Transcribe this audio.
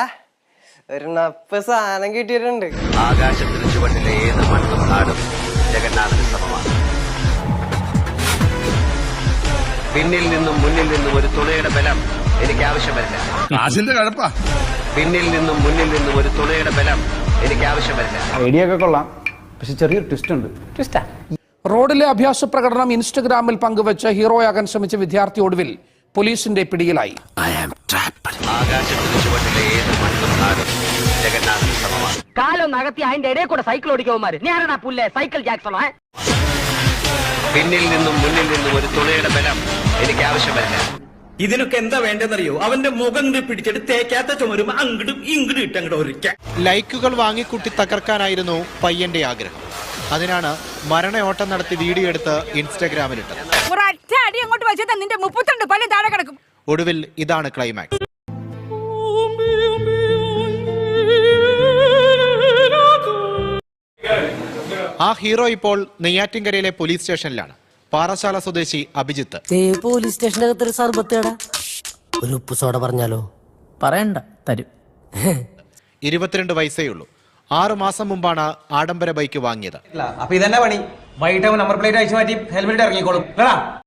ആ ഒരു നപ്പ് സാധനം കിട്ടിയിട്ടുണ്ട്. ആകാശത്തിന് ചുവട്ടിലെ ഏത് മണ്ണും നാടും ജഗന്നാഥന് സമമാണ്. പിന്നിൽ നിന്നും മുന്നിൽ നിന്നും ഒരു തുണയുടെ ബലം എനിക്ക് കാശിന്റെ കഴപ്പാ. പിന്നിൽ നിന്നും മുന്നിൽ നിന്നും ഒരു തുണയുടെ ബലം എനിക്ക് ആവശ്യമല്ല ഐഡിയ ഒക്കെ കൊള്ളാം. പക്ഷെ ചെറിയൊരു ട്വിസ്റ്റ് ഉണ്ട്. ട്വിസ്റ്റാ റോഡിലെ അഭ്യാസ പ്രകടനം ഇൻസ്റ്റഗ്രാമിൽ പങ്കുവച്ച് ഹീറോയാകാൻ ശ്രമിച്ച വിദ്യാർത്ഥി ഒടുവിൽ പോലീസിന്റെ പിടിയിലായി. ആകാശത്തിന് ചുവട്ടിലെ ഏത് മണ്ണും നാടും ജഗന്നാഥന് സമമാണ് കാലം നകത്തി അതിന്റെ ഇടയിൽ കൂടെ സൈക്കിൾ ഓടിക്കവന്മാര് ഞാനാ പുല്ലേ? സൈക്കിൾ ജാക്സണോ പിന്നിൽ നിന്നും മുന്നിൽ നിന്നും ഒരു തുണയുടെ ബലം എനിക്ക് ആവശ്യമല്ല. ഇതിനൊക്കെ എന്താ വേണ്ടെന്നറിയോ അവന്റെ മുഖം പിടിച്ചിട്ട് തേക്കാത്ത ചുമരും അങ്ങടും ഇങ്ങടും ഇട്ട് അങ്ങോട്ട് ഒരിക്കാൻ ലൈക്കുകൾ വാങ്ങിക്കൂട്ടി തകർക്കാനായിരുന്നു പയ്യന്റെ ആഗ്രഹം. അതിനാണ് മരണയോട്ടം നടത്തി വീഡിയോ എടുത്ത് ഇൻസ്റ്റഗ്രാമിലിട്ടത് ഒരൊറ്റ അടി അങ്ങോട്ട് വെച്ചാൽ നിന്റെ മുപ്പത്തിരണ്ട് പല്ലും താഴെ കിടക്കും. ഒടുവിൽ ഇതാണ് ക്ലൈമാക്സ് ആ ഹീറോ ഇപ്പോൾ നെയ്യാറ്റിൻകരയിലെ പോലീസ് സ്റ്റേഷനിലാണ്. പാറശാല സ്വദേശി അഭിജിത്ത്. പോലീസ് സ്റ്റേഷനകത്ത് ഒരു സർബത്തേടാ ഒരു ഉപ്പ് സോഡ പറഞ്ഞാലോ? പറയണ്ട തരും. ഇരുപത്തിരണ്ട് വയസ്സേ ഉള്ളൂ. ആറു മാസം മുമ്പാണ് ആഡംബര ബൈക്ക് വാങ്ങിയത്. അപ്പൊ ഇതന്നെ പണി? വൈകിട്ട് നമ്പർ പ്ലേറ്റ് അയച്ചു മാറ്റി ഹെൽമെറ്റ് ഇറങ്ങിക്കോളും.